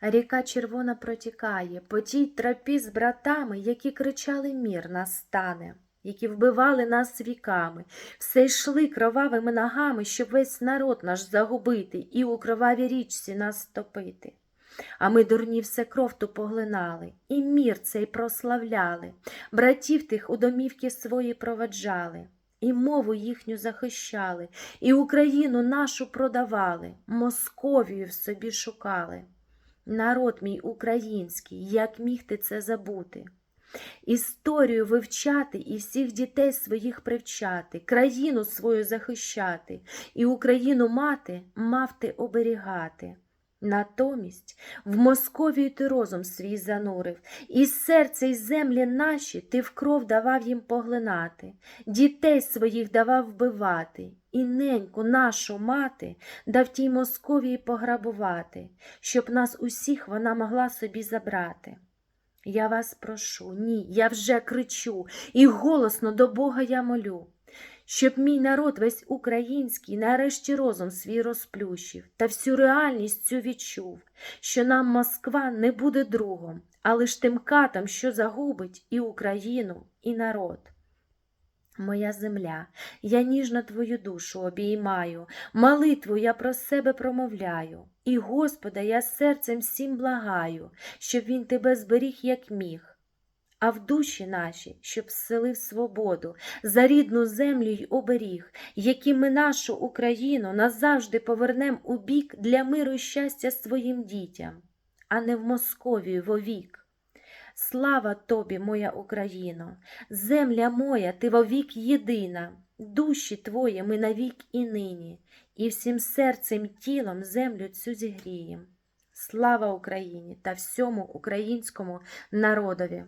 Ріка червона протікає, по тій тропі з братами, які кричали мір настане, які вбивали нас віками, все йшли кровавими ногами, щоб весь народ наш загубити і у кровавій річці нас топити. А ми дурні все кров ту поглинали, і мір цей прославляли, братів тих у домівки свої проваджали, і мову їхню захищали, і Україну нашу продавали, Московію в собі шукали. Народ мій український, як міг ти це забути? Історію вивчати і всіх дітей своїх привчати, країну свою захищати, і Україну мати мав ти оберігати. Натомість в Московію ти розум свій занурив, і серце й землі наші ти в кров давав їм поглинати, дітей своїх давав вбивати, і неньку нашу мати дав тій Московії пограбувати, щоб нас усіх вона могла собі забрати. Я вас прошу, ні, я вже кричу, і голосно до Бога я молю, щоб мій народ весь український нарешті розум свій розплющив та всю реальність цю відчув, що нам Москва не буде другом, а лиш тим катом, що загубить і Україну, і народ. Моя земля, я ніжно твою душу обіймаю, молитву я про себе промовляю, і Господа я серцем всім благаю, щоб він тебе зберіг, як міг. А в душі наші, щоб вселив свободу, за рідну землю й оберіг, яким ми нашу Україну назавжди повернем у бік для миру й щастя своїм дітям, а не в Московію вовік. Слава тобі, моя Україно, земля моя, ти вовік єдина, душі твої ми навік і нині, і всім серцем тілом землю цю зігрієм. Слава Україні та всьому українському народові!